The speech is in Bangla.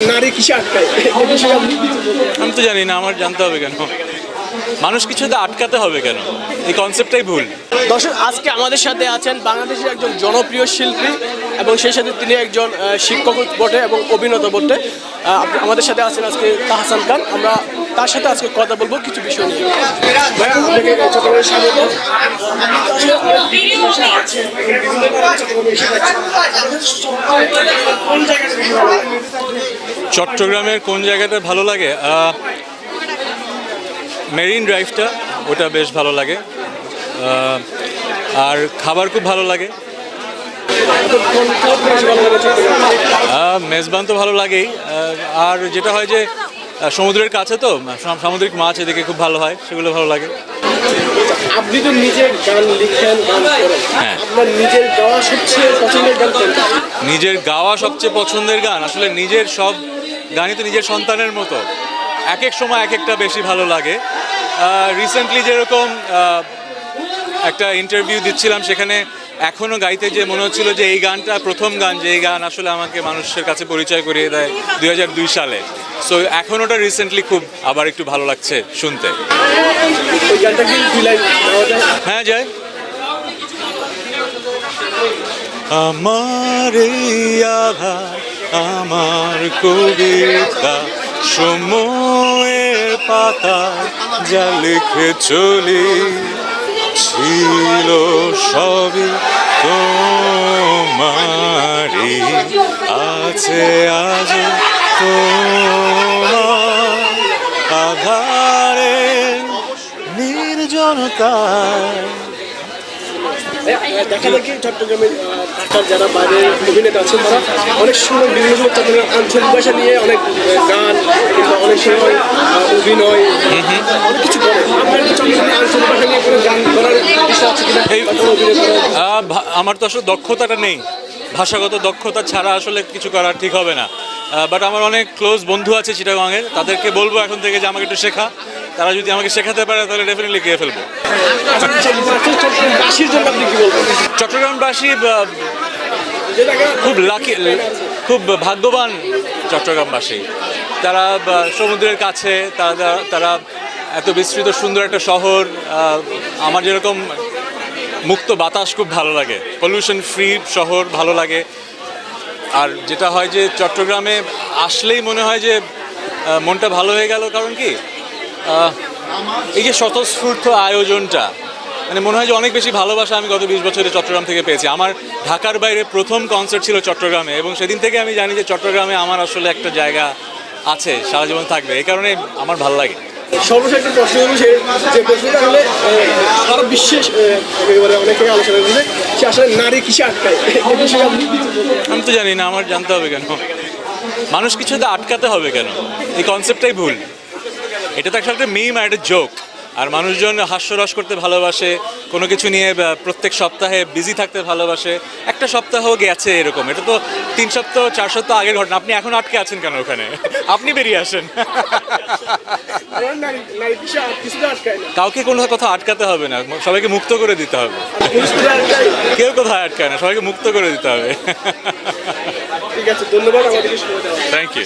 নারী কিসে আটকায়? আমি তো জানি না আমার জানতে হবে কেন? মানুষ কিছুতে আটকাতে হবে কেন? এই কনসেপ্টটাই ভুল। দর্শক আজকে আমাদের সাথে আছেন বাংলাদেশের একজন জনপ্রিয় শিল্পী এবং সেই সাথে তিনি একজন শিক্ষক বটে এবং অভিনেতা বটে। আমাদের সাথে আছেন আজকে তাহসান খান। আমরা তার সাথে আজকে কথা বলব কিছু বিষয় নিয়ে। আপনাকে স্বাগত। চট্টগ্রামের কোন জায়গাটা ভালো লাগে? মেরিন ড্রাইভটা ওটা বেশ ভালো লাগে। আর খাবার খুব ভালো লাগে। মেজবান তো ভালো লাগেই। আর যেটা হয় যে সমুদ্রের কাছে তো, সামুদ্রিক মাছ এদিকে খুব ভালো হয়, সেগুলো ভালো লাগে। আপনি তো নিজে গান লিখেন গান করেন। হ্যাঁ। আপনার নিজের গাওয়া সবচেয়ে পছন্দের গান কোনটা? নিজের গাওয়া সবচেয়ে পছন্দের গান? আসলে নিজের সব গানই তো নিজের সন্তানের মতো। এক এক সময় এক একটা বেশি ভালো লাগে। রিসেন্টলি যেরকম একটা ইন্টারভিউ দিচ্ছিলাম সেখানে এখনও গাইতে যে মনে হচ্ছিল যে এই গানটা প্রথম গান যে এই গান আসলে আমাকে মানুষের কাছে পরিচয় করিয়ে দেয় দুই হাজার দুই সালে। সো এখন ওটা রিসেন্টলি খুব আবার একটু ভালো লাগছে শুনতে। হ্যাঁ যায় আমার আমার কবিতা সময়ের পাতা যা লিখে চলি। ছিল সবই তোমারই। আছে আজ তোমার আধারে নির্জনতায় দেখা যায় কি চট্টগ্রামের ঢাকার যারা বাইরে অভিনেতা আছেন তারা অনেক সময় বিভিন্ন সময় চট্টগ্রামের আঞ্চলিক ভাষা নিয়ে অনেক গান কিংবা অনেক সময় অভিনয় অনেক কিছু করে। আপনার কি চট্টগ্রামের আঞ্চলিক ভাষা নিয়ে কোনো গান আমার তো আসলে দক্ষতাটা নেই। ভাষাগত দক্ষতা ছাড়া আসলে কিছু করা ঠিক হবে না। বাট আমার অনেক ক্লোজ বন্ধু আছে চিটাগাংয়ের। তাদেরকে বলব এখন থেকে যে আমাকে একটু শেখা। তারা যদি আমাকে শেখাতে পারে, তাহলে ডেফিনেটলি গিয়ে ফেলব। চট্টগ্রামবাসী খুব লাকি খুব ভাগ্যবান চট্টগ্রামবাসী। তারা সমুদ্রের কাছে, তারা তারা এত বিস্তৃত, সুন্দর একটা শহর আমার যেরকম মুক্ত বাতাস খুব ভালো লাগে। পলিউশন ফ্রি শহর ভালো লাগে। আর যেটা হয় যে চট্টগ্রামে আসলেই মনে হয় যে মনটা ভালো হয়ে গেল কারণ কি? এই যে স্বতঃস্ফূর্ত আয়োজনটা মানে মনে হয় যে অনেক বেশি ভালোবাসা আমি গত বিশ বছরে চট্টগ্রাম থেকে পেয়েছি। আমার ঢাকার বাইরে প্রথম কনসার্ট ছিল চট্টগ্রামে এবং সেদিন থেকে আমি জানি যে চট্টগ্রামে আমার আসলে একটা জায়গা আছে, সারা জীবন থাকবে। এই কারণে আমার ভালো লাগে। সর্বশেষ একটি প্রশ্ন সে যে প্রশ্নটা আরও সারা বিশ্বে আহ, একেবারে অনেকে আলোচনা করছে সে আসলে নারী কিসে আটকায়? আমি তো জানি না আমার জানতে হবে কেন? মানুষ কিছুতে আটকাতে হবে কেন? এই কনসেপ্টটাই ভুল। এটা তো একটা মিম আর একটা জোক আর মানুষজন হাস্যরস করতে ভালোবাসে কোনো কিছু নিয়ে প্রত্যেক সপ্তাহে বিজি থাকতে ভালোবাসে। একটা সপ্তাহ গেছে এরকম এটা তো তিন সপ্তাহ চার সপ্তাহ আগের ঘটনা। আপনি এখন আটকে আছেন কেন ওখানে? আপনি বেরিয়ে আসেন। কাউকে কোনো কোথাও আটকাতে হবে না সবাইকে মুক্ত করে দিতে হবে। কেউ কোথায় আটকায় না সবাইকে মুক্ত করে দিতে হবে। ঠিক আছে ধন্যবাদ আমাদেরকে। Thank you